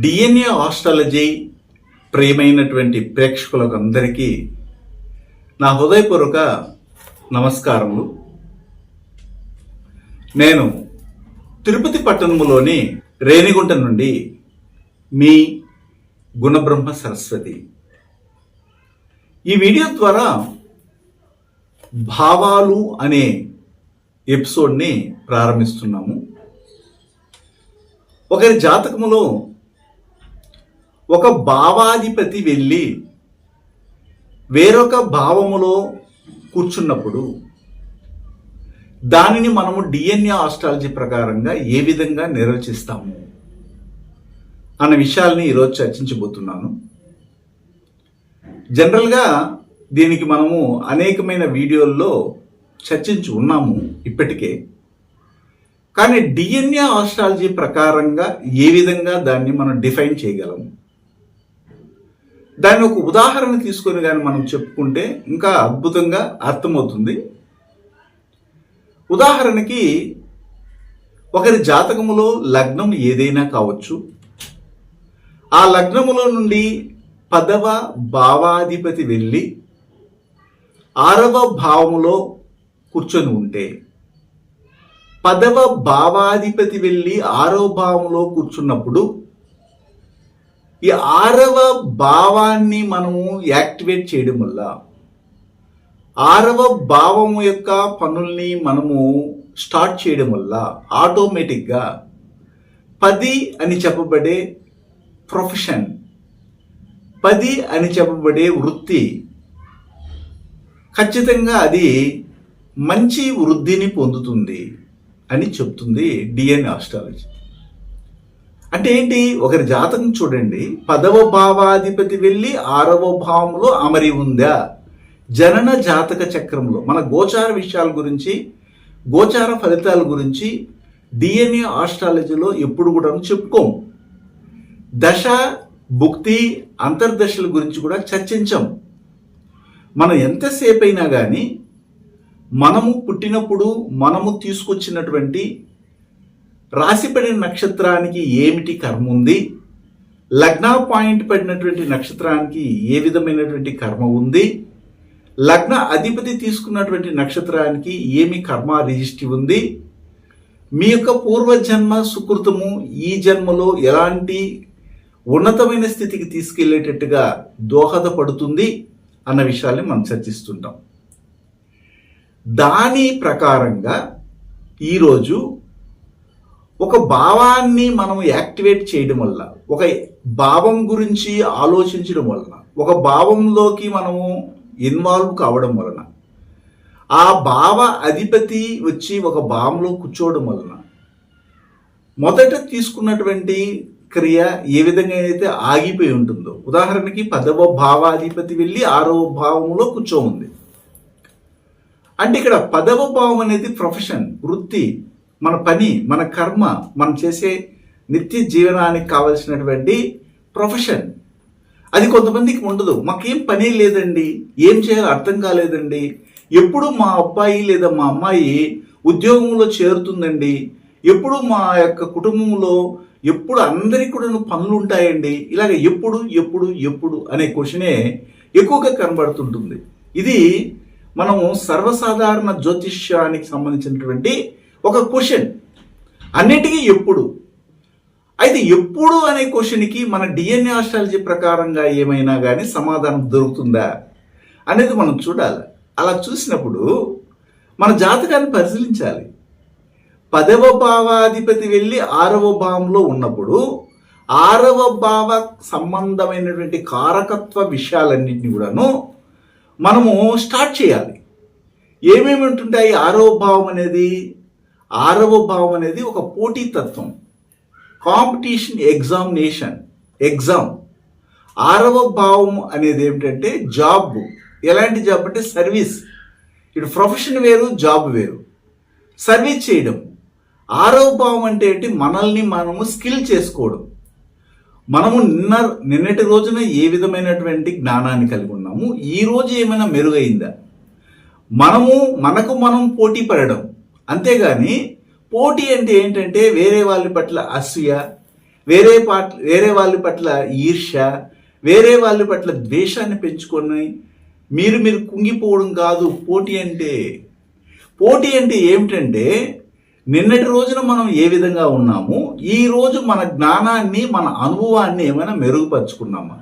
DNA astrology ప్రియమైనటువంటి ప్రేక్షకులకు అందరికీ నా హృదయపూర్వక నమస్కారములు. నేను తిరుపతి పట్టణంలోని రేణిగుంట నుండి మీ గుణబ్రహ్మ సరస్వతి. ఈ వీడియో ద్వారా భావాలు అనే ఎపిసోడ్ని ప్రారంభిస్తున్నాము. ఒకరి జాతకములో ఒక భావాధిపతి వెళ్ళి వేరొక భావములో కూర్చున్నప్పుడు దానిని మనము డిఎన్ఏ ఆస్ట్రాలజీ ప్రకారంగా ఏ విధంగా నిర్వచిస్తాము అన్న విషయాల్ని ఈరోజు చర్చించబోతున్నాను. జనరల్గా దీనికి మనము అనేకమైన వీడియోల్లో చర్చించి ఉన్నాము ఇప్పటికే. కానీ డిఎన్ఏ ఆస్ట్రాలజీ ప్రకారంగా ఏ విధంగా దాన్ని మనం డిఫైన్ చేయగలము? దాన్ని ఒక ఉదాహరణ తీసుకొని కానీ మనం చెప్పుకుంటే ఇంకా అద్భుతంగా అర్థమవుతుంది. ఉదాహరణకి ఒకరి జాతకములో లగ్నం ఏదైనా కావచ్చు. ఆ లగ్నములో నుండి పదవ భావాధిపతి వెళ్ళి ఆరవ భావములో కూర్చొని ఉంటే పదవ భావాధిపతి వెళ్ళి ఆరవ భావంలో కూర్చున్నప్పుడు ఈ ఆరవ భావాన్ని మనము యాక్టివేట్ చేయడం వల్ల ఆరవ భావము యొక్క పనుల్ని మనము స్టార్ట్ చేయడం వల్ల ఆటోమేటిక్గా పది అని చెప్పబడే ప్రొఫెషన్ పది అని చెప్పబడే వృత్తి ఖచ్చితంగా అది మంచి వృద్ధిని పొందుతుంది అని చెప్తుంది డిఎన్ ఆస్ట్రాలజీ. అంటే ఏంటి? ఒకరి జాతకం చూడండి. పదవ భావాధిపతి వెళ్ళి ఆరవ భావంలో అమరి ఉందా? జనన జాతక చక్రంలో మన గోచార విషయాల గురించి గోచార ఫలితాల గురించి డిఎన్ఏ ఆస్ట్రాలజీలో ఎప్పుడు కూడా చెప్పుకోం దశ భుక్తి అంతర్దశల గురించి కూడా చర్చించాం మనం ఎంతసేపు అయినా కానీ మనము పుట్టినప్పుడు మనము తీసుకొచ్చినటువంటి రాశిపడిన నక్షత్రానికి ఏమిటి కర్మ ఉంది? లగ్న పాయింట్ పడినటువంటి నక్షత్రానికి ఏ విధమైనటువంటి కర్మ ఉంది? లగ్న అధిపతి తీసుకున్నటువంటి నక్షత్రానికి ఏమి కర్మ రిజిస్ట్రీ ఉంది? మీ యొక్క పూర్వజన్మ సుకృతము ఈ జన్మలో ఎలాంటి ఉన్నతమైన స్థితికి తీసుకెళ్ళేటట్టుగా దోహదపడుతుంది అన్న విషయాల్ని మనం చర్చిస్తుంటాం. దాని ప్రకారంగా ఈరోజు ఒక భావాన్ని మనం యాక్టివేట్ చేయడం వల్ల ఒక భావం గురించి ఆలోచించడం వలన ఒక భావంలోకి మనము ఇన్వాల్వ్ కావడం వలన ఆ భావ అధిపతి వచ్చి ఒక భావంలో కూర్చోవడం వలన మొదట తీసుకున్నటువంటి క్రియ ఏ విధంగా అయితే ఆగిపోయి ఉంటుందో ఉదాహరణకి పదవ భావాధిపతి వెళ్ళి ఆరవ భావంలో కూర్చో ఉంది. అంటే ఇక్కడ పదవ భావం అనేది ప్రొఫెషన్ వృత్తి మన పని మన కర్మ మనం చేసే నిత్య జీవనానికి కావలసినటువంటి ప్రొఫెషన్ అది కొంతమందికి ఉండదు. మాకేం పని లేదండి. ఏం చేయాలో అర్థం కాలేదండి. ఎప్పుడు మా అబ్బాయి లేదా మా అమ్మాయి ఉద్యోగంలో చేరుతుందండి. ఎప్పుడు మా యొక్క కుటుంబంలో ఎప్పుడు అందరికీ కూడా పనులు ఉంటాయండి. ఇలాగ ఎప్పుడు ఎప్పుడు ఎప్పుడు అనే క్వశ్చనే ఎక్కువగా కనబడుతుంటుంది. ఇది మనము సర్వసాధారణ జ్యోతిష్యానికి సంబంధించినటువంటి ఒక క్వశ్చన్ అన్నిటికీ ఎప్పుడు? అయితే ఎప్పుడు అనే క్వశ్చన్కి మన డిఎన్ఏ ఆస్ట్రాలజీ ప్రకారంగా ఏమైనా కానీ సమాధానం దొరుకుతుందా అనేది మనం చూడాలి. అలా చూసినప్పుడు మన జాతకాన్ని పరిశీలించాలి. పదవ భావాధిపతి వెళ్ళి ఆరవ భావంలో ఉన్నప్పుడు ఆరవ భావ సంబంధమైనటువంటి కారకత్వ విషయాలన్నింటినీ కూడాను మనము స్టార్ట్ చేయాలి. ఏమేమి ఉంటుంటాయి? ఆరవ భావం అనేది? ఆరవ భావం అనేది ఒక పోటీతత్వం కాంపిటీషన్ ఎగ్జామినేషన్ ఎగ్జామ్ ఆరవ భావం అనేది ఏమిటంటే జాబ్. ఎలాంటి జాబ్ అంటే సర్వీస్. ఇటు ప్రొఫెషన్ వేరు జాబ్ వేరు. సర్వీస్ చేయడం. ఆరవ భావం అంటే ఏంటి? మనల్ని మనము స్కిల్ చేసుకోవడం. మనము నిన్న నిన్నటి రోజున ఏ విధమైనటువంటి జ్ఞానాన్ని కలిగి ఉన్నాము? ఈ రోజు ఏమైనా మెరుగైందా? మనము మనకు మనం పోటీ పడడం. అంతేగాని పోటీ అంటే ఏంటంటే వేరే వాళ్ళ పట్ల అసూయ వేరే పాట్ వేరే వాళ్ళ పట్ల ఈర్ష్య వేరే వాళ్ళ పట్ల ద్వేషాన్ని పెంచుకొని మీరు మీరు కుంగిపోవడం కాదు పోటీ అంటే. పోటీ అంటే ఏమిటంటే నిన్నటి రోజున మనం ఏ విధంగా ఉన్నాము ఈ రోజు మన జ్ఞానాన్ని మన అనుభవాన్ని ఏమైనా మెరుగుపరుచుకున్నామా?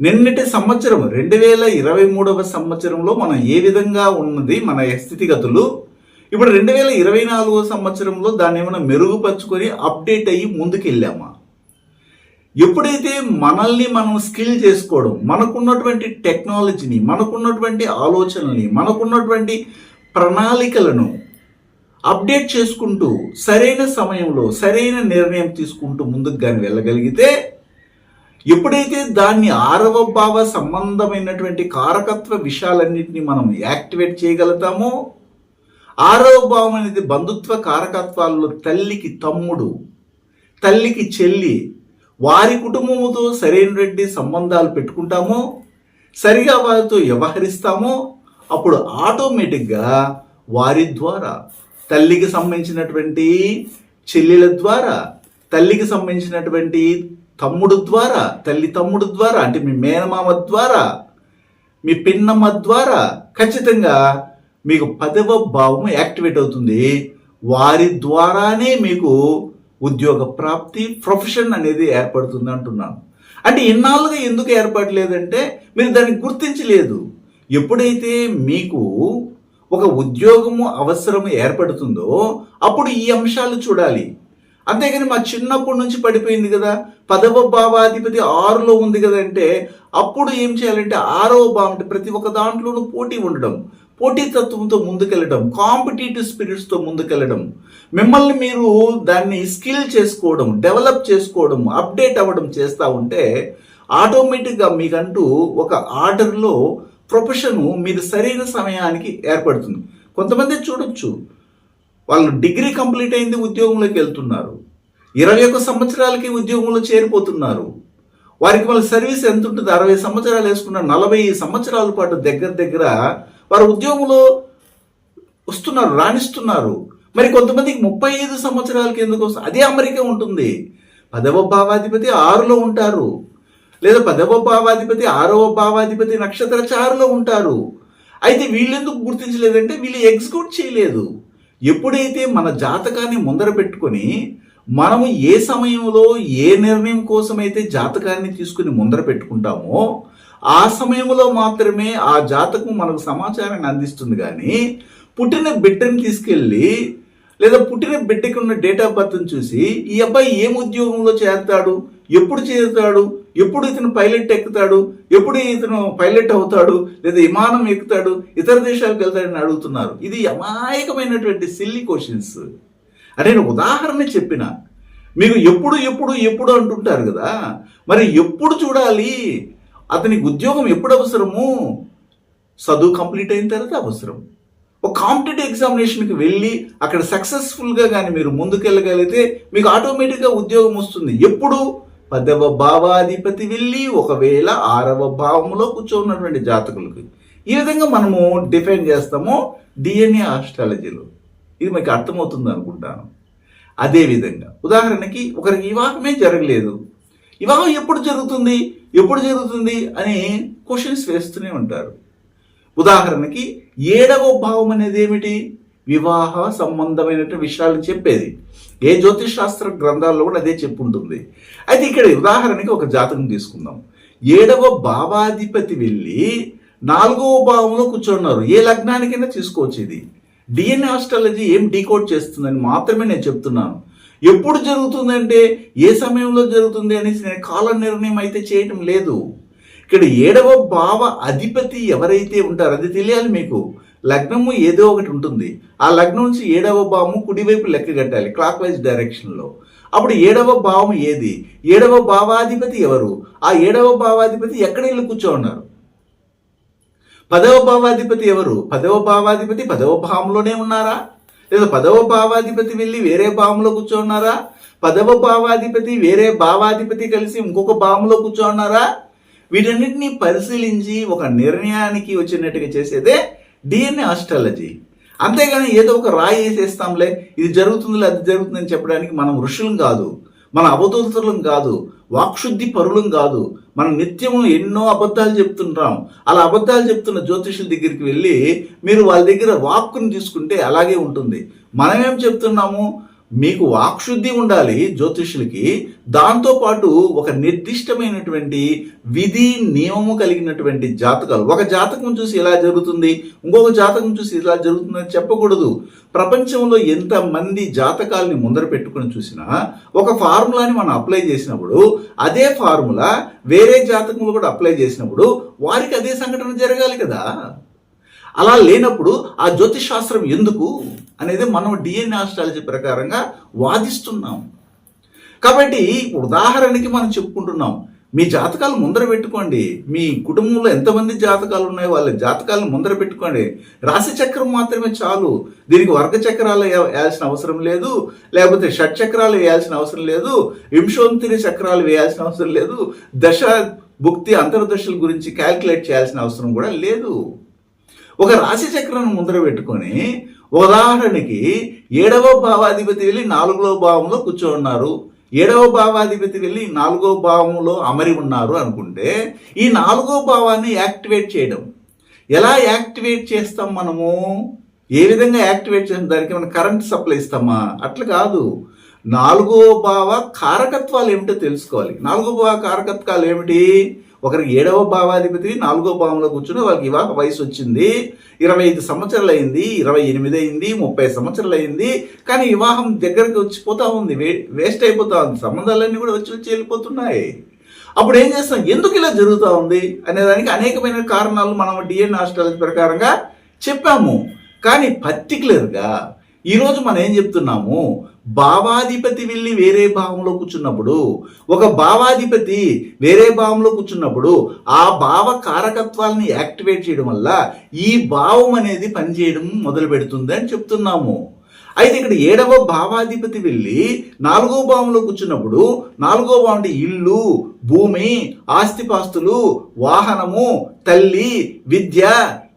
నిన్నటి సంవత్సరం రెండు వేల ఇరవై మూడవ సంవత్సరంలో మనం ఏ విధంగా ఉన్నది మన స్థితిగతులు ఇప్పుడు రెండు వేల ఇరవై నాలుగవ సంవత్సరంలో దాన్ని ఏమైనా మెరుగుపరుచుకొని అప్డేట్ అయ్యి ముందుకెళ్ళామా? ఎప్పుడైతే మనల్ని మనం స్కిల్ చేసుకోవడం మనకున్నటువంటి టెక్నాలజీని మనకున్నటువంటి ఆలోచనల్ని మనకున్నటువంటి ప్రణాళికలను అప్డేట్ చేసుకుంటూ సరైన సమయంలో సరైన నిర్ణయం తీసుకుంటూ ముందుకు కానీ వెళ్ళగలిగితే ఎప్పుడైతే దాన్ని ఆరవ భావ సంబంధమైనటువంటి కారకత్వ విషయాలన్నింటినీ మనం యాక్టివేట్ చేయగలుగుతామో ఆరవ భావం అనేది బంధుత్వ కారకత్వాల్లో తల్లికి తమ్ముడు తల్లికి చెల్లి వారి కుటుంబముతో సరైనటువంటి సంబంధాలు పెట్టుకుంటామో సరిగా వారితో వ్యవహరిస్తామో అప్పుడు ఆటోమేటిక్గా వారి ద్వారా తల్లికి సంబంధించినటువంటి చెల్లెల ద్వారా తల్లికి సంబంధించినటువంటి తమ్ముడు ద్వారా తల్లి తమ్ముడు ద్వారా అంటే మీ మేనమామ ద్వారా మీ పిన్నమ్మ ద్వారా ఖచ్చితంగా మీకు పదవ భావం యాక్టివేట్ అవుతుంది. వారి ద్వారానే మీకు ఉద్యోగ ప్రాప్తి ప్రొఫెషన్ అనేది ఏర్పడుతుంది అంటున్నాను. అంటే ఇన్నాళ్ళుగా ఎందుకు ఏర్పడలేదంటే మీరు దాన్ని గుర్తించలేదు. ఎప్పుడైతే మీకు ఒక ఉద్యోగము అవసరం ఏర్పడుతుందో అప్పుడు ఈ అంశాలు చూడాలి. అంతేగాని మా చిన్నప్పటి నుంచి పడిపోయింది కదా. పదవ భావాధిపతి ఆరులో ఉంది కదంటే అప్పుడు ఏం చేయాలంటే ఆరవ భావం అంటే ప్రతి ఒక్క దాంట్లోనూ పోటీ ఉండడం. పోటీతత్వంతో ముందుకెళ్ళడం కాంపిటేటివ్ స్పిరిట్స్తో ముందుకెళ్ళడం మిమ్మల్ని మీరు దాన్ని స్కిల్ చేసుకోవడం డెవలప్ చేసుకోవడం అప్డేట్ అవ్వడం చేస్తూ ఉంటే ఆటోమేటిక్గా మీకంటూ ఒక ఆర్డర్లో ప్రొఫెషను మీరు సరైన సమయానికి ఏర్పడుతుంది. కొంతమంది చూడొచ్చు వాళ్ళు డిగ్రీ కంప్లీట్ అయింది ఉద్యోగంలోకి వెళ్తున్నారు ఇరవై ఒక్క సంవత్సరాలకి ఉద్యోగంలో చేరిపోతున్నారు వారికి వాళ్ళ సర్వీస్ ఎంత ఉంటుంది అరవై సంవత్సరాలు వేసుకున్న నలభై సంవత్సరాల పాటు దగ్గర దగ్గర వారు ఉద్యోగంలో వస్తున్నారు రాణిస్తున్నారు. మరి కొంతమందికి ముప్పై ఐదు సంవత్సరాలకి ఎందుకు వస్తుంది అదే అమెరికా ఉంటుంది. పదవ భావాధిపతి ఆరులో ఉంటారు. లేదా పదవ భావాధిపతి ఆరవ భావాధిపతి నక్షత్ర చారులో ఉంటారు. అయితే వీళ్ళెందుకు గుర్తించలేదంటే వీళ్ళు ఎగ్జిక్యూట్ చేయలేదు. ఎప్పుడైతే మన జాతకాన్ని ముందర పెట్టుకొని మనము ఏ సమయంలో ఏ నిర్ణయం కోసమైతే జాతకాన్ని తీసుకుని ముందర పెట్టుకుంటామో ఆ సమయంలో మాత్రమే ఆ జాతకం మనకు సమాచారాన్ని అందిస్తుంది కానీ పుట్టిన బిడ్డని తీసుకెళ్ళి లేదా పుట్టిన బిడ్డకి ఉన్న డేట్ ఆఫ్ బర్త్ని చూసి ఈ అబ్బాయి ఏం ఉద్యోగంలో చేస్తాడు ఎప్పుడు చేరుతాడు ఎప్పుడు ఇతను పైలట్ ఎక్కుతాడు ఎప్పుడు ఇతను పైలట్ అవుతాడు లేదా విమానం ఎక్కుతాడు ఇతర దేశాలకు వెళ్తాడని అడుగుతున్నారు. ఇది అమాయకమైనటువంటి సిల్లీ క్వశ్చన్స్ అంటే నేను ఉదాహరణ చెప్పిన. మీకు ఎప్పుడు ఎప్పుడు ఎప్పుడు అంటుంటారు కదా. మరి ఎప్పుడు చూడాలి? అతనికి ఉద్యోగం ఎప్పుడు అవసరము చదువు కంప్లీట్ అయిన తర్వాత అవసరం. ఒక కాంపిటేటివ్ ఎగ్జామినేషన్కి వెళ్ళి అక్కడ సక్సెస్ఫుల్గా కానీ మీరు ముందుకెళ్ళగలిగితే మీకు ఆటోమేటిక్గా ఉద్యోగం వస్తుంది. ఎప్పుడు? పదవ భావాధిపతి వెళ్ళి ఒకవేళ ఆరవ భావంలో కూర్చోన్నటువంటి జాతకులకు. ఈ విధంగా మనము డిఫైన్ చేస్తాము డిఎన్ఏ ఆస్ట్రాలజీలో. ఇది మీకు అర్థమవుతుంది అనుకుంటాను. అదేవిధంగా ఉదాహరణకి ఒకరికి వివాహమే జరగలేదు. వివాహం ఎప్పుడు జరుగుతుంది? ఎప్పుడు జరుగుతుంది అని క్వశ్చన్స్ వేస్తూనే ఉంటారు. ఉదాహరణకి ఏడవ భావం అనేది ఏమిటి? వివాహ సంబంధమైనటువంటి విషయాలు చెప్పేది. ఏ జ్యోతిష్ శాస్త్ర గ్రంథాల్లో కూడా అదే చెప్పుంటుంది. అయితే ఇక్కడ ఉదాహరణకి ఒక జాతకం తీసుకుందాం. ఏడవ భావాధిపతి వెళ్ళి నాలుగవ భావంలో కూర్చున్నారు. ఏ లగ్నానికైనా తీసుకోవచ్చు ఇది. డిఎన్ఏ ఆస్ట్రాలజీ ఏం డీకోడ్ చేస్తుందని మాత్రమే నేను చెప్తున్నాను. ఎప్పుడు జరుగుతుందంటే ఏ సమయంలో జరుగుతుంది అనేసి నేను కాల నిర్ణయం అయితే చేయటం లేదు. ఇక్కడ ఏడవ భావ అధిపతి ఎవరైతే ఉంటారో అది తెలియాలి మీకు. లగ్నము ఏదో ఒకటి ఉంటుంది. ఆ లగ్నం నుంచి ఏడవ భావము కుడివైపు లెక్క కట్టాలి క్లాక్ వైజ్ డైరెక్షన్లో అప్పుడు ఏడవ భావం ఏది? ఏడవ భావాధిపతి ఎవరు? ఆ ఏడవ భావాధిపతి ఎక్కడ ఇల్లు కూర్చో ఉన్నారు పదవ భావాధిపతి ఎవరు? పదవ భావాధిపతి పదవ భావంలోనే ఉన్నారా? లేదా పదవ భావాధిపతి వెళ్ళి వేరే భావంలో కూర్చోన్నారా? పదవ భావాధిపతి వేరే భావాధిపతి కలిసి ఇంకొక భావంలో కూర్చోన్నారా? వీటన్నిటిని పరిశీలించి ఒక నిర్ణయానికి వచ్చినట్టుగా చేసేదే డిఎన్ఏ ఆస్ట్రాలజీ అంతేగాని ఏదో ఒక రాయి వేసేస్తాంలే ఇది జరుగుతుందిలే అది జరుగుతుందని చెప్పడానికి మనం ఋషులం కాదు. మన అవధూతలం కాదు వాక్శుద్ధి పరులం కాదు. మనం నిత్యము ఎన్నో అబద్ధాలు చెప్తుంటాం. అలా అబద్ధాలు చెప్తున్న జ్యోతిషుల దగ్గరికి వెళ్ళి మీరు వాళ్ళ దగ్గర వాక్కుని తీసుకుంటే అలాగే ఉంటుంది. మనమేం చెప్తున్నాము? మీకు వాక్శుద్ధి ఉండాలి జ్యోతిషులకి దాంతోపాటు ఒక నిర్దిష్టమైనటువంటి విధి నియమము కలిగినటువంటి జాతకాలు. ఒక జాతకం చూసి ఇలా జరుగుతుంది? ఇంకొక జాతకం చూసి ఇలా జరుగుతుందని చెప్పకూడదు. ప్రపంచంలో ఎంతమంది జాతకాలని ముందర పెట్టుకుని చూసినా ఒక ఫార్ములాని మనం అప్లై చేసినప్పుడు అదే ఫార్ములా వేరే జాతకంలో కూడా అప్లై చేసినప్పుడు వారికి అదే సంఘటన జరగాలి కదా. అలా లేనప్పుడు ఆ జ్యోతిశాస్త్రం ఎందుకు అనేది మనం డిఎన్ఏ ఆస్ట్రాలజీ ప్రకారంగా వాదిస్తున్నాం. కాబట్టి ఉదాహరణకి మనం చెప్పుకుంటున్నాం. మీ జాతకాలు ముందర పెట్టుకోండి. మీ కుటుంబంలో ఎంతమంది జాతకాలు ఉన్నాయో వాళ్ళ జాతకాలను ముందర పెట్టుకోండి. రాశి చక్రం మాత్రమే చాలు. దీనికి వర్గ చక్రాలు వేయాల్సిన అవసరం లేదు. లేకపోతే షట్ చక్రాలు వేయాల్సిన అవసరం లేదు. వింశోంతిరి చక్రాలు వేయాల్సిన అవసరం లేదు. దశ భుక్తి అంతర్దశల గురించి క్యాల్కులేట్ చేయాల్సిన అవసరం కూడా లేదు. ఒక రాశి చక్రాన్ని ముందర పెట్టుకొని ఉదాహరణకి ఏడవ భావాధిపతి వెళ్ళి నాలుగవ భావంలో కూర్చోన్నారు ఏడవ భావాధిపతి వెళ్ళి నాలుగో భావంలో అమరి ఉన్నారు అనుకుంటే ఈ నాలుగో భావాన్ని యాక్టివేట్ చేయడం. ఎలా యాక్టివేట్ చేస్తాం మనము? ఏ విధంగా యాక్టివేట్ చేస్తాం? దానికి మనం కరెంట్ సప్లై ఇస్తామా? అట్లా కాదు. నాలుగో భావ కారకత్వాలు ఏమిటో తెలుసుకోవాలి. నాలుగో భావ కారకత్వాలు ఏమిటి? ఒకరికి ఏడవ భావాధిపతి నాలుగో భావంలో కూర్చుని వాళ్ళకి వివాహ వయసు వచ్చింది. ఇరవై ఐదు సంవత్సరాలు అయింది ఇరవై ఎనిమిది అయింది ముప్పై సంవత్సరాలు అయింది. కానీ వివాహం దగ్గరికి వచ్చిపోతా ఉంది వే- వేస్ట్ అయిపోతా ఉంది. సంబంధాలన్నీ కూడా వచ్చి వచ్చి వెళ్ళిపోతున్నాయి. అప్పుడు ఏం చేస్తాం? ఎందుకు ఇలా జరుగుతూ ఉంది? అనేదానికి అనేకమైన కారణాలు మనం డిఎన్ ఆస్ట్రాలజీ ప్రకారంగా చెప్పాము. కానీ పర్టికులర్గా ఈరోజు మనం ఏం చెప్తున్నాము? భావాధిపతి వెళ్ళి వేరే భావంలో కూర్చున్నప్పుడు ఒక భావాధిపతి వేరే భావంలో కూర్చున్నప్పుడు ఆ భావ కారకత్వాలని యాక్టివేట్ చేయడం వల్ల ఈ భావం అనేది పనిచేయడం మొదలు పెడుతుంది అని చెప్తున్నాము. అయితే ఇక్కడ ఏడవ భావాధిపతి వెళ్ళి నాలుగో భావంలో కూర్చున్నప్పుడు నాలుగో భావం అంటే ఇల్లు భూమి ఆస్తిపాస్తులు వాహనము తల్లి విద్య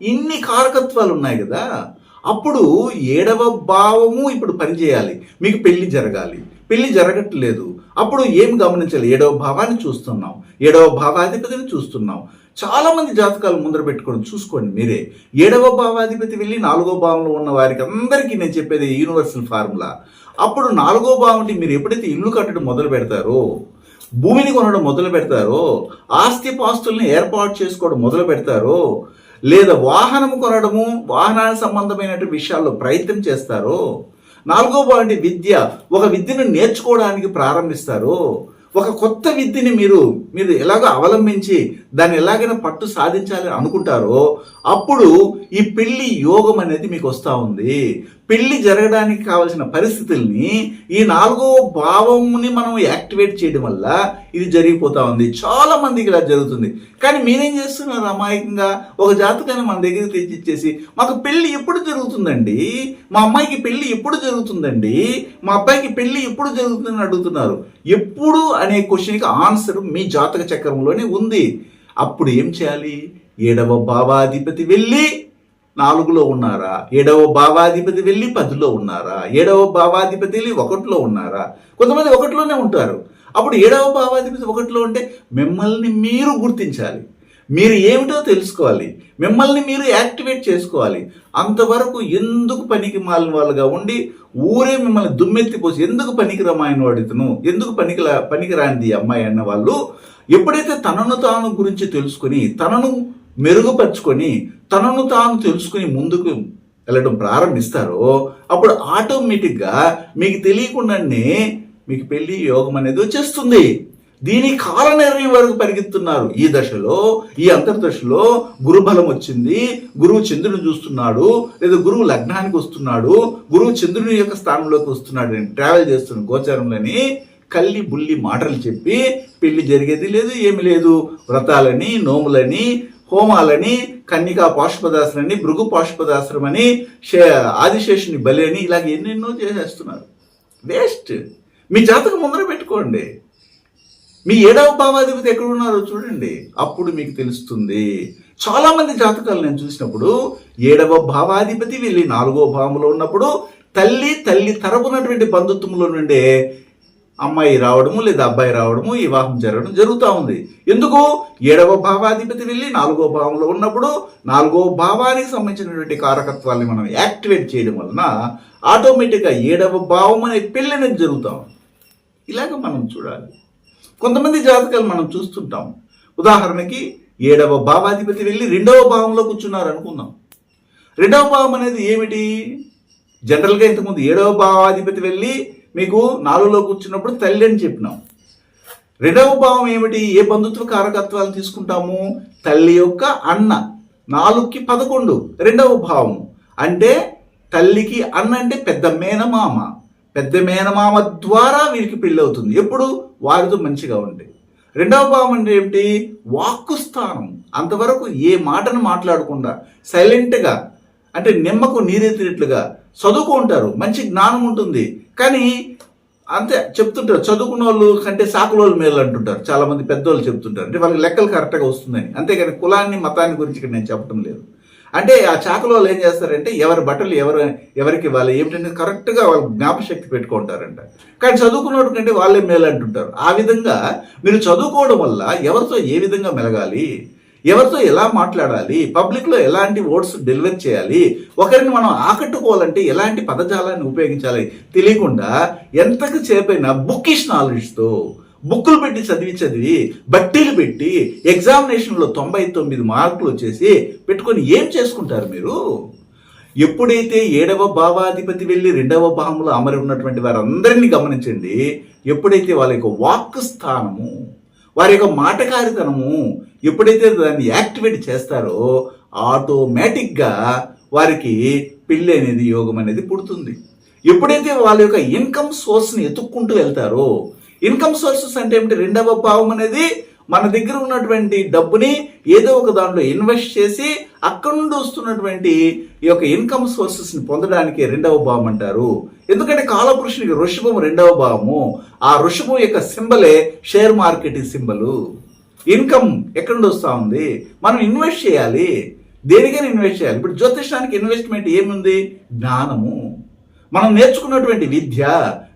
ఇన్ని కారకత్వాలు ఉన్నాయి కదా. అప్పుడు ఏడవ భావము ఇప్పుడు పనిచేయాలి మీకు పెళ్ళి జరగాలి. పెళ్ళి జరగట్లేదు. అప్పుడు ఏం గమనించాలి? ఏడవ భావాన్ని చూస్తున్నాం. ఏడవ భావాధిపతిని చూస్తున్నాం. చాలా మంది జాతకాలు ముందర పెట్టుకొని చూసుకోండి మీరే. ఏడవ భావాధిపతి వెళ్ళి నాలుగో భావంలో ఉన్న వారికి అందరికీ నేను చెప్పేది యూనివర్సల్ ఫార్ములా అప్పుడు నాలుగో భావం అంటే మీరు ఎప్పుడైతే ఇల్లు కట్టడం మొదలు పెడతారో భూమిని కొనడం మొదలు పెడతారో ఆస్తి పాస్తుల్ని ఏర్పాటు చేసుకోవడం మొదలు పెడతారో లేదా వాహనం కొనడము వాహనానికి సంబంధమైనటువంటి విషయాల్లో ప్రయత్నం చేస్తారో నాలుగో పాయింట్ విద్య ఒక విద్యను నేర్చుకోవడానికి ప్రారంభిస్తారు ఒక కొత్త విద్యని మీరు మీరు ఎలాగో అవలంబించి దాన్ని ఎలాగైనా పట్టు సాధించాలి అనుకుంటారో అప్పుడు ఈ పెళ్ళి యోగం అనేది మీకు వస్తూ ఉంది. పెళ్ళి జరగడానికి కావలసిన పరిస్థితుల్ని ఈ నాలుగో భావంని మనం యాక్టివేట్ చేయడం వల్ల ఇది జరిగిపోతా ఉంది. చాలా మందికి ఇలా జరుగుతుంది. కానీ మీరేం చేస్తున్నారు? అమాయకంగా ఒక జాతకాన్ని మన దగ్గరికి తెచ్చిచ్చేసి మాకు పెళ్ళి ఎప్పుడు జరుగుతుంది? జరుగుతుందండి? మా అమ్మాయికి పెళ్ళి ఎప్పుడు జరుగుతుందండి? మా అబ్బాయికి పెళ్ళి ఎప్పుడు జరుగుతుందని అడుగుతున్నారు. ఎప్పుడు అనే క్వశ్చన్కి ఆన్సర్ మీ జాతక చక్రంలోనే ఉంది. అప్పుడు ఏం చేయాలి? ఏడవ భావాధిపతి వెళ్ళి నాలుగులో ఉన్నారా? ఏడవ భావాధిపతి వెళ్ళి పదిలో ఉన్నారా? ఏడవ భావాధిపతి వెళ్ళి ఒకటిలో ఉన్నారా? కొంతమంది ఒకటిలోనే ఉంటారు. అప్పుడు ఏడవ భావాధిపతి ఒకటిలో ఉంటే మిమ్మల్ని మీరు గుర్తించాలి. మీరు ఏమిటో తెలుసుకోవాలి. మిమ్మల్ని మీరు యాక్టివేట్ చేసుకోవాలి. అంతవరకు ఎందుకు పనికి మాలిన వాళ్ళుగా ఉండి ఊరే మిమ్మల్ని దుమ్మెత్తిపోసి ఎందుకు పనికి రమాయన వాడితను? ఎందుకు పనికి పనికి రానిది ఈ అమ్మాయి అన్న వాళ్ళు ఎప్పుడైతే తనను తాను గురించి తెలుసుకొని తనను మెరుగుపరుచుకొని తనను తాను తెలుసుకుని ముందుకు వెళ్ళడం ప్రారంభిస్తారో అప్పుడు ఆటోమేటిక్గా మీకు తెలియకుండానే మీకు పెళ్ళి యోగం అనేది వచ్చేస్తుంది. దీని కాల నిర్ణయం వరకు పరిగెత్తున్నారు. ఈ దశలో ఈ అంతర్దశలో గురుబలం వచ్చింది. గురువు చంద్రుని చూస్తున్నాడు. లేదా గురువు లగ్నానికి వస్తున్నాడు. గురువు చంద్రుని యొక్క స్థానంలోకి వస్తున్నాడు. అని ట్రావెల్ చేస్తున్న గోచారంలోని కల్లి బుల్లి మాటలు చెప్పి పెళ్ళి జరిగేది లేదు ఏమి లేదు. వ్రతాలని నోములని హోమాలని కన్నికా పాశుపదాసనని భృగు పాశుపదాసనం శే- ఆదిశేషుని బలి అని ఇలాగ ఎన్నెన్నో చేసేస్తున్నారు. వేస్ట్ మీ జాతకం ముందర పెట్టుకోండి. మీ ఏడవ భావాధిపతి ఎక్కడ ఉన్నారో చూడండి. అప్పుడు మీకు తెలుస్తుంది. చాలామంది జాతకాలు నేను చూసినప్పుడు ఏడవ భావాధిపతి వెళ్ళి నాలుగో భావంలో ఉన్నప్పుడు తల్లి తల్లి తరపునటువంటి బంధుత్వంలో నుండే అమ్మాయి రావడము లేదా అబ్బాయి రావడము వివాహం జరగడం జరుగుతూ ఉంది. ఎందుకు? ఏడవ భావాధిపతి వెళ్ళి నాలుగో భావంలో ఉన్నప్పుడు నాలుగో భావానికి సంబంధించినటువంటి కారకత్వాల్ని మనం యాక్టివేట్ చేయడం వలన ఆటోమేటిక్గా ఏడవ భావం అనే పెళ్ళి అనేది జరుగుతాం ఇలాగ మనం చూడాలి. కొంతమంది జాతకాలు మనం చూస్తుంటాం. ఉదాహరణకి ఏడవ భావాధిపతి వెళ్ళి రెండవ భావంలో కూర్చున్నారు అనుకుందాం. రెండవ భావం అనేది ఏమిటి? జనరల్గా ఇంతకుముందు ఏడవ భావాధిపతి వెళ్ళి మీకు నాలుగులో కూర్చున్నప్పుడు తల్లి అని చెప్పినాం. రెండవ భావం ఏమిటి? ఏ బంధుత్వ కారకత్వాలు తీసుకుంటాము? తల్లి యొక్క అన్న. నాలుగుకి పదకొండు రెండవ భావం. అంటే తల్లికి అన్న అంటే పెద్ద మేనమామ. పెద్ద మేనమామ ద్వారా వీరికి పెళ్ళి అవుతుంది ఎప్పుడు? వారితో మంచిగా ఉంటే. రెండవ భావం అంటే ఏమిటి? వాక్కు స్థానం అంతవరకు ఏ మాటను మాట్లాడకుండా సైలెంట్గా అంటే నిమ్మకు నీరెత్తినట్లుగా చదువుకుంటారు మంచి జ్ఞానం ఉంటుంది. కానీ అంతే చెప్తుంటారు. చదువుకున్న వాళ్ళు కంటే సాకులోళ్ళు మేలు అంటుంటారు. చాలామంది పెద్దవాళ్ళు చెప్తుంటారు. అంటే వాళ్ళకి లెక్కలు కరెక్ట్గా వస్తుందని. అంతేగాని కులాన్ని మతాన్ని గురించి ఇక్కడ నేను చెప్పడం లేదు. అంటే ఆ చాకలో వాళ్ళు ఏం చేస్తారంటే ఎవరి బట్టలు ఎవరు ఎవరికి వాళ్ళు ఏమిటంటే కరెక్ట్గా వాళ్ళు జ్ఞాపశక్తి పెట్టుకుంటారంట. కానీ చదువుకున్నోడు కంటే వాళ్ళే మేలు అంటుంటారు ఆ విధంగా మీరు చదువుకోవడం వల్ల ఎవరితో ఏ విధంగా మెలగాలి? ఎవరితో ఎలా మాట్లాడాలి? పబ్లిక్లో ఎలాంటి ఓట్స్ డెలివర్ చేయాలి? ఒకరిని మనం ఆకట్టుకోవాలంటే ఎలాంటి పదజాలాన్ని ఉపయోగించాలి? తెలియకుండా ఎంతకు చేపైనా బుక్కిష్ నాలెడ్జ్తో బుక్కులు పెట్టి చదివి చదివి బట్టీలు పెట్టి ఎగ్జామినేషన్లో తొంభై తొమ్మిది మార్కులు వచ్చేసి పెట్టుకొని ఏం చేసుకుంటారు మీరు? ఎప్పుడైతే ఏడవ భావాధిపతి వెళ్ళి రెండవ భావంలో అమరి ఉన్నటువంటి వారందరినీ గమనించండి ఎప్పుడైతే వాళ్ళ యొక్క వాక్ స్థానము వారి యొక్క మాటకారితనము ఎప్పుడైతే దాన్ని యాక్టివేట్ చేస్తారో ఆటోమేటిక్గా వారికి పెళ్ళి అనేది యోగం అనేది పుడుతుంది. ఎప్పుడైతే వాళ్ళ యొక్క ఇన్కమ్ సోర్స్ని ఎత్తుక్కుంటూ వెళ్తారో ఇన్కమ్ సోర్సెస్ అంటే ఏమిటి? రెండవ భావం అనేది మన దగ్గర ఉన్నటువంటి డబ్బుని ఏదో ఒక దాంట్లో ఇన్వెస్ట్ చేసి అక్కడ నుండి వస్తున్నటువంటి ఈ యొక్క ఇన్కమ్ సోర్సెస్ని పొందడానికి రెండవ భావం అంటారు. ఎందుకంటే కాలపురుషునికి ఋషభం రెండవ భావము. ఆ ఋషభం యొక్క సింబలే షేర్ మార్కెటింగ్ సింబలు. ఇన్కమ్ ఎక్కడి నుండి వస్తూ ఉంది? మనం ఇన్వెస్ట్ చేయాలి. దేనికైనా ఇన్వెస్ట్ చేయాలి. ఇప్పుడు జ్యోతిషానికి ఇన్వెస్ట్మెంట్ ఏముంది? జ్ఞానము. మనం నేర్చుకున్నటువంటి విద్య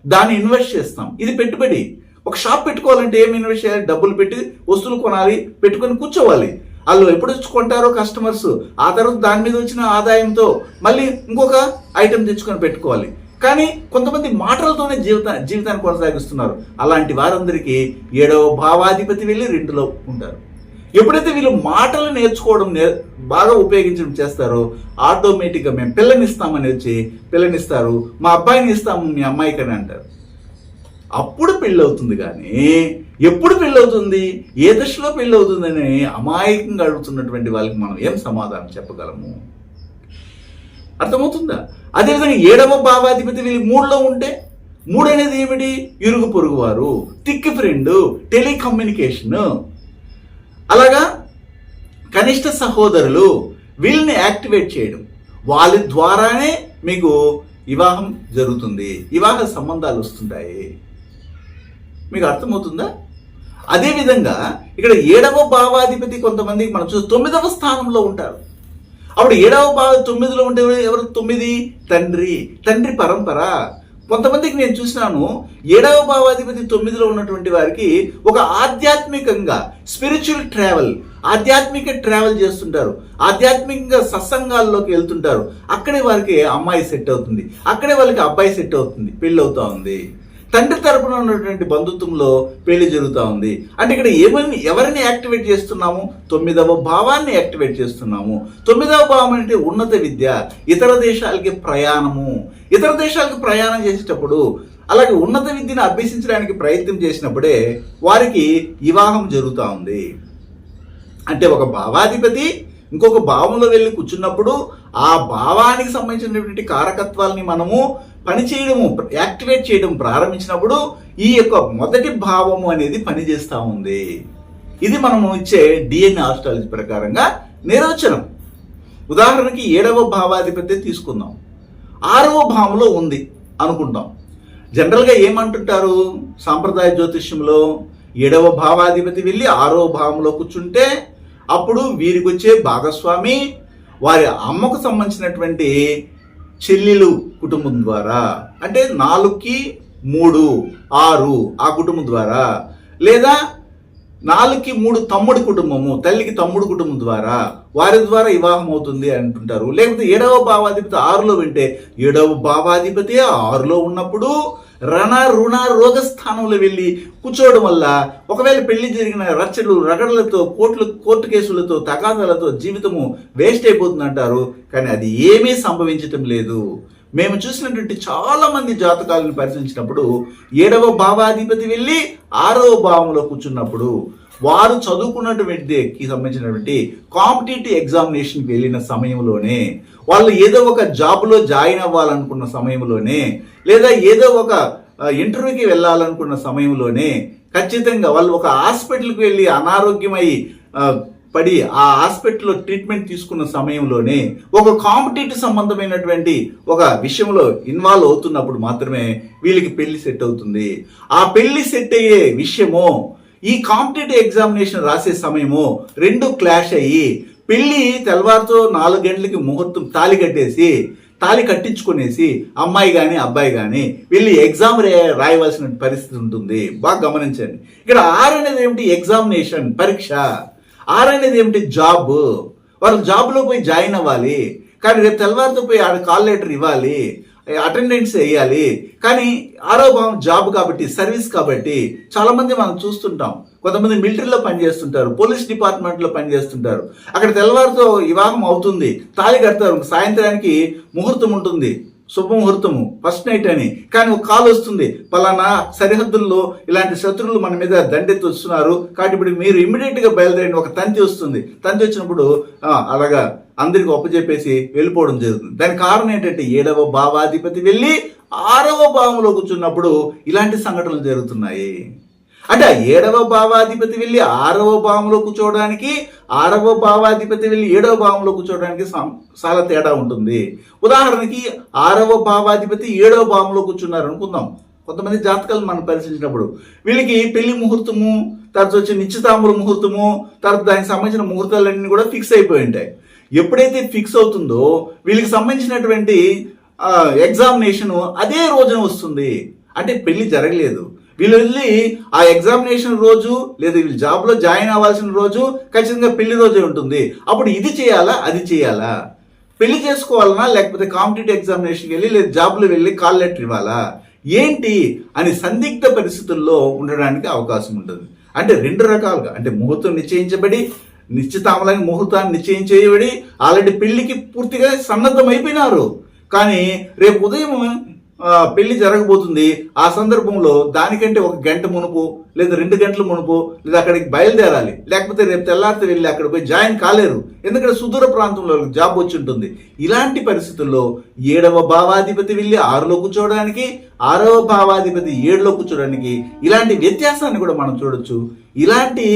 దాన్ని ఇన్వెస్ట్ చేస్తాం. ఇది పెట్టుబడి. ఒక షాప్ పెట్టుకోవాలంటే ఏం ఇన్వెస్ట్ చేయాలి? డబ్బులు పెట్టి వస్తువులు కొనాలి పెట్టుకొని కూర్చోవాలి. వాళ్ళు ఎప్పుడు కొంటారో కస్టమర్స్ ఆ తర్వాత దాని మీద వచ్చిన ఆదాయంతో మళ్ళీ ఇంకొక ఐటెం తెచ్చుకొని పెట్టుకోవాలి. కానీ కొంతమంది మాటలతోనే జీవిత జీవితాన్ని కొనసాగిస్తున్నారు. అలాంటి వారందరికీ ఏడవ భావాధిపతి వెళ్ళి రెండులో ఉంటారు. ఎప్పుడైతే వీళ్ళు మాటలు నేర్చుకోవడం నే బాగా ఉపయోగించడం చేస్తారో ఆటోమేటిక్గా మేము పిల్లనిస్తామని వచ్చి పిల్లనిస్తారు మా అబ్బాయిని ఇస్తాము మీ అమ్మాయికి అని అంటారు. అప్పుడు పెళ్ళవుతుంది కానీ ఎప్పుడు పెళ్ళవుతుంది ఏ దశలో పెళ్ళవుతుందని అమాయకంగా అడుగుతున్నటువంటి వాళ్ళకి మనం ఏం సమాధానం చెప్పగలము? అర్థమవుతుందా? అదేవిధంగా ఏడవ భావాధిపతి వీళ్ళు మూడులో ఉంటే మూడు అనేది ఏమిటి? ఇరుగు పొరుగు వారు థిక్ ఫ్రెండ్ టెలికమ్యూనికేషన్. అలాగా? కనిష్ట సహోదరులు వీళ్ళని యాక్టివేట్ చేయడం. వాళ్ళ ద్వారానే మీకు వివాహం జరుగుతుంది. వివాహ సంబంధాలు వస్తుంటాయి. మీకు అర్థమవుతుందా? అదేవిధంగా ఇక్కడ ఏడవ భావాధిపతి కొంతమంది మనం చూసి తొమ్మిదవ స్థానంలో ఉంటారు. అప్పుడు ఏడవ భావ తొమ్మిదిలో ఉంటే ఎవరు? తొమ్మిది తండ్రి. తండ్రి పరంపర. కొంతమందికి నేను చూసినాను ఏడవ భావాధిపతి తొమ్మిదిలో ఉన్నటువంటి వారికి ఒక ఆధ్యాత్మికంగా స్పిరిచువల్ ట్రావెల్ ఆధ్యాత్మిక ట్రావెల్ చేస్తుంటారు. ఆధ్యాత్మికంగా సత్సంగాల్లోకి వెళ్తుంటారు. అక్కడే వారికి అమ్మాయి సెట్ అవుతుంది. అక్కడే వాళ్ళకి అబ్బాయి సెట్ అవుతుంది. పెళ్ళి అవుతా ఉంది. తండ్రి తరపున ఉన్నటువంటి బంధుత్వంలో పెళ్ళి జరుగుతూ ఉంది. అంటే ఇక్కడ ఏమని ఎవరిని యాక్టివేట్ చేస్తున్నాము? తొమ్మిదవ భావాన్ని యాక్టివేట్ చేస్తున్నాము. తొమ్మిదవ భావం అంటే ఉన్నత విద్య ఇతర దేశాలకి ప్రయాణము. ఇతర దేశాలకు ప్రయాణం చేసేటప్పుడు అలాగే ఉన్నత విద్యను అభ్యసించడానికి ప్రయత్నం చేసినప్పుడే వారికి వివాహం జరుగుతూ ఉంది. అంటే ఒక భావాధిపతి ఇంకొక భావంలో వెళ్ళి కూర్చున్నప్పుడు ఆ భావానికి సంబంధించినటువంటి కారకత్వాల్ని మనము పనిచేయడము యాక్టివేట్ చేయడం ప్రారంభించినప్పుడు ఈ యొక్క మొదటి భావము అనేది పనిచేస్తూ ఉంది. ఇది మనము ఇచ్చే డిఎన్ఏ ఆస్ట్రాలజీ ప్రకారంగా నిర్వచనం. ఉదాహరణకి ఏడవ భావాధిపతి తీసుకుందాం. ఆరవ భావంలో ఉంది అనుకుంటాం జనరల్గా ఏమంటుంటారు? సాంప్రదాయ జ్యోతిష్యంలో ఏడవ భావాధిపతి వెళ్ళి ఆరవ భావంలో కూర్చుంటే అప్పుడు వీరికి వచ్చే భాగస్వామి వారి అమ్మకు సంబంధించినటువంటి చెల్లెలు కుటుంబం ద్వారా. అంటే నాలుగుకి మూడు ఆరు ఆ కుటుంబం ద్వారా. లేదా నాలుగుకి మూడు తమ్ముడి కుటుంబము తల్లికి తమ్ముడు కుటుంబం ద్వారా. వారి ద్వారా వివాహం అవుతుంది అంటుంటారు. లేకపోతే ఏడవ భావాధిపతి ఆరులో వింటే ఏడవ భావాధిపతి ఆరులో ఉన్నప్పుడు రణ రుణ రోగ స్థానంలో వెళ్ళి కూర్చోవడం వల్ల ఒకవేళ పెళ్ళి జరిగిన రచ్చలు రగడలతో కోర్టులు కోర్టు కేసులతో తగాదాలతో జీవితము వేస్ట్ అయిపోతుంది అంటారు. కానీ అది ఏమీ సంభవించటం లేదు. మేము చూసినటువంటి చాలా మంది జాతకాలను పరిశీలించినప్పుడు ఏడవ భావాధిపతి వెళ్ళి ఆరవ భావంలో కూర్చున్నప్పుడు వారు చదువుకున్నటువంటికి సంబంధించినటువంటి కాంపిటేటివ్ ఎగ్జామినేషన్కి వెళ్ళిన సమయంలోనే వాళ్ళు ఏదో ఒక జాబ్లో జాయిన్ అవ్వాలనుకున్న సమయంలోనే లేదా ఏదో ఒక ఇంటర్వ్యూకి వెళ్ళాలనుకున్న సమయంలోనే ఖచ్చితంగా వాళ్ళు ఒక హాస్పిటల్కి వెళ్ళి అనారోగ్యమై పడి ఆ హాస్పిటల్లో ట్రీట్మెంట్ తీసుకున్న సమయంలోనే ఒక కాంపిటేటివ్ సంబంధమైనటువంటి ఒక విషయంలో ఇన్వాల్వ్ అవుతున్నప్పుడు మాత్రమే వీళ్ళకి పెళ్ళి సెట్ అవుతుంది. ఆ పెళ్ళి సెట్ అయ్యే విషయము ఈ కాంపిటేటివ్ ఎగ్జామినేషన్ రాసే సమయము రెండు క్లాష్ అయ్యి పెళ్ళి తెల్లవారుతో నాలుగు గంటలకి ముహూర్తం తాళి కట్టేసి తాళి కట్టించుకునేసి అమ్మాయి కానీ అబ్బాయి కానీ వెళ్ళి ఎగ్జామ్ రాయవలసిన పరిస్థితి ఉంటుంది. బాగా గమనించండి. ఇక్కడ ఆర్ అనేది ఏమిటి? ఎగ్జామినేషన్ పరీక్ష. ఆర్ అనేది ఏమిటి? జాబ్. వాళ్ళు జాబ్లో పోయి జాయిన్ అవ్వాలి. కానీ రేపు తెల్లవారితో పోయి ఆడ కాల్ లెటర్ ఇవ్వాలి. అటెండెన్స్ వేయాలి. కానీ ఆరో భావం జాబ్ కాబట్టి సర్వీస్ కాబట్టి చాలామంది మనం చూస్తుంటాం. కొంతమంది మిలిటరీలో పనిచేస్తుంటారు పోలీస్ డిపార్ట్మెంట్లో పనిచేస్తుంటారు అక్కడ తెల్లవారితో వివాహం అవుతుంది. తాళి కడతారు. సాయంత్రానికి ముహూర్తం ఉంటుంది. శుభముహూర్తము ఫస్ట్ నైట్ అని. కానీ ఒక కాల్ వస్తుంది. పలానా సరిహద్దుల్లో ఇలాంటి శత్రువులు మన మీద దండెత్తి వస్తున్నారు కాబట్టి ఇప్పుడు మీరు ఇమ్మీడియట్గా బయలుదేరండి. బయలుదేరిన ఒక తంతి వస్తుంది. తంతి వచ్చినప్పుడు అలాగా అందరికి ఒప్పజెప్పేసి వెళ్ళిపోవడం జరుగుతుంది. దానికి కారణం ఏంటంటే ఏడవ భావాధిపతి వెళ్ళి ఆరవ భావంలో కూర్చున్నప్పుడు ఇలాంటి సంఘటనలు జరుగుతున్నాయి. అంటే ఆ ఏడవ భావాధిపతి వెళ్ళి ఆరవ భావంలో కూర్చోవడానికి ఆరవ భావాధిపతి వెళ్ళి ఏడవ భావంలో కూర్చోవడానికి చాలా తేడా ఉంటుంది. ఉదాహరణకి ఆరవ భావాధిపతి ఏడవ భావంలో కూర్చున్నారు అనుకుందాం. కొంతమంది జాతకాలు మనం పరిశీలించినప్పుడు వీళ్ళకి పెళ్ళి ముహూర్తము తర్వాత వచ్చి నిశ్చితాంబుల ముహూర్తము తర్వాత దానికి సంబంధించిన ముహూర్తాలన్నీ కూడా ఫిక్స్ అయిపోయి ఉంటాయి. ఎప్పుడైతే ఫిక్స్ అవుతుందో వీళ్ళకి సంబంధించినటువంటి ఎగ్జామినేషన్ అదే రోజున వస్తుంది. అంటే పెళ్ళి జరగలేదు. వీళ్ళు వెళ్ళి ఆ ఎగ్జామినేషన్ రోజు లేదా వీళ్ళు జాబ్లో జాయిన్ అవ్వాల్సిన రోజు ఖచ్చితంగా పెళ్ళి రోజే ఉంటుంది. అప్పుడు ఇది చేయాలా అది చేయాలా? పెళ్ళి చేసుకోవాలనా లేకపోతే కాంపిటేటివ్ ఎగ్జామినేషన్కి వెళ్ళి లేదా జాబ్లో వెళ్ళి కాల్ లెటర్ ఇవ్వాలా? ఏంటి? అని సందిగ్ధ పరిస్థితుల్లో ఉండడానికి అవకాశం ఉంటుంది. అంటే రెండు రకాలుగా అంటే ముహూర్తం నిశ్చయించబడి నిశ్చితామలని ముహూర్తాన్ని నిశ్చయం చేయబడి ఆల్రెడీ పెళ్ళికి పూర్తిగా సన్నద్ధం అయిపోయినారు కానీ రేపు ఉదయం పెళ్ళి జరగబోతుంది. ఆ సందర్భంలో దానికంటే ఒక గంట మునుపు లేదా రెండు గంటల మునుపు లేదా అక్కడికి బయలుదేరాలి. లేకపోతే రేపు తెల్లారితే వెళ్ళి అక్కడ పోయి జాయిన్ కాలేరు. ఎందుకంటే సుదూర ప్రాంతంలో జాబ్ వచ్చి ఉంటుంది. ఇలాంటి పరిస్థితుల్లో ఏడవ భావాధిపతి వెళ్ళి ఆరులో కూర్చోవడానికి ఆరవ భావాధిపతి ఏడులో కూర్చోవడానికి ఇలాంటి వ్యత్యాసాన్ని కూడా మనం చూడొచ్చు. ఇలాంటి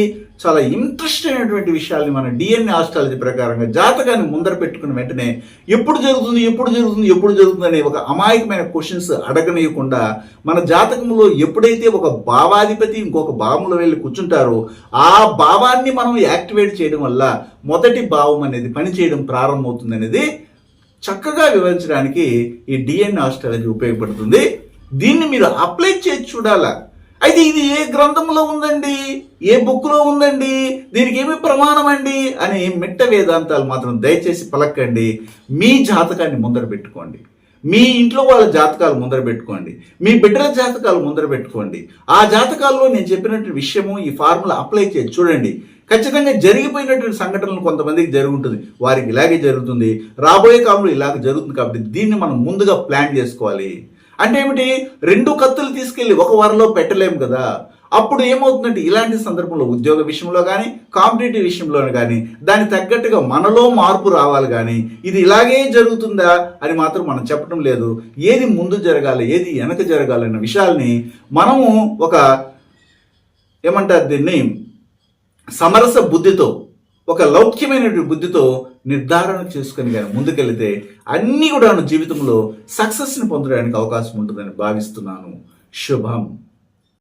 చాలా ఇంట్రెస్ట్ అయినటువంటి విషయాల్ని మన డిఎన్ఏ ఆస్ట్రాలజీ ప్రకారంగా జాతకాన్ని ముందర పెట్టుకున్న వెంటనే ఎప్పుడు జరుగుతుంది ఎప్పుడు జరుగుతుంది ఎప్పుడు జరుగుతుంది అనే ఒక అమాయకమైన క్వశ్చన్స్ అడగనీయకుండా మన జాతకంలో ఎప్పుడైతే ఒక భావాధిపతి ఇంకొక భావంలో వెళ్ళి కూర్చుంటారో ఆ భావాన్ని మనం యాక్టివేట్ చేయడం వల్ల మొదటి భావం అనేది పనిచేయడం ప్రారంభమవుతుంది అనేది చక్కగా వివరించడానికి ఈ డిఎన్ఏ ఆస్ట్రాలజీ ఉపయోగపడుతుంది. దీన్ని మీరు అప్లై చేసి చూడాలా? అయితే ఇది ఏ గ్రంథంలో ఉందండి? ఏ బుక్లో ఉందండి? దీనికి ఏమి ప్రమాణం అండి? అని మిట్ట వేదాంతాలు మాత్రం దయచేసి పలకండి. మీ జాతకాన్ని ముందర పెట్టుకోండి. మీ ఇంట్లో వాళ్ళ జాతకాలు ముందర పెట్టుకోండి. మీ బిడ్డల జాతకాలు ముందర పెట్టుకోండి. ఆ జాతకాల్లో నేను చెప్పినటువంటి విషయము ఈ ఫార్ములా అప్లై చేసి చూడండి. ఖచ్చితంగా జరిగిపోయినటువంటి సంఘటనలు కొంతమందికి జరుగుతుంది. వారికి ఇలాగే జరుగుతుంది. రాబోయే కాలంలో ఇలాగ జరుగుతుంది కాబట్టి దీన్ని మనం ముందుగా ప్లాన్ చేసుకోవాలి. అంటే ఏమిటి? రెండు కత్తులు తీసుకెళ్ళి ఒక వరలో పెట్టలేము కదా. అప్పుడు ఏమవుతుందంటే ఇలాంటి సందర్భంలో ఉద్యోగ విషయంలో కానీ కాంపిటేటివ్ విషయంలో కానీ దానికి తగ్గట్టుగా మనలో మార్పు రావాలి కానీ ఇది ఇలాగే జరుగుతుందా అని మాత్రం మనం చెప్పడం లేదు. ఏది ముందు జరగాలి ఏది వెనక జరగాలి అన్న విషయాల్ని మనము ఒక ఏమంటారు దీన్ని? సమరస బుద్ధితో ఒక లౌక్యమైనటువంటి బుద్ధితో నిర్ధారణ చేసుకుని కానీ ముందుకెళ్తే అన్నీ కూడా జీవితంలో సక్సెస్ని పొందడానికి అవకాశం ఉంటుందని భావిస్తున్నాను. శుభం.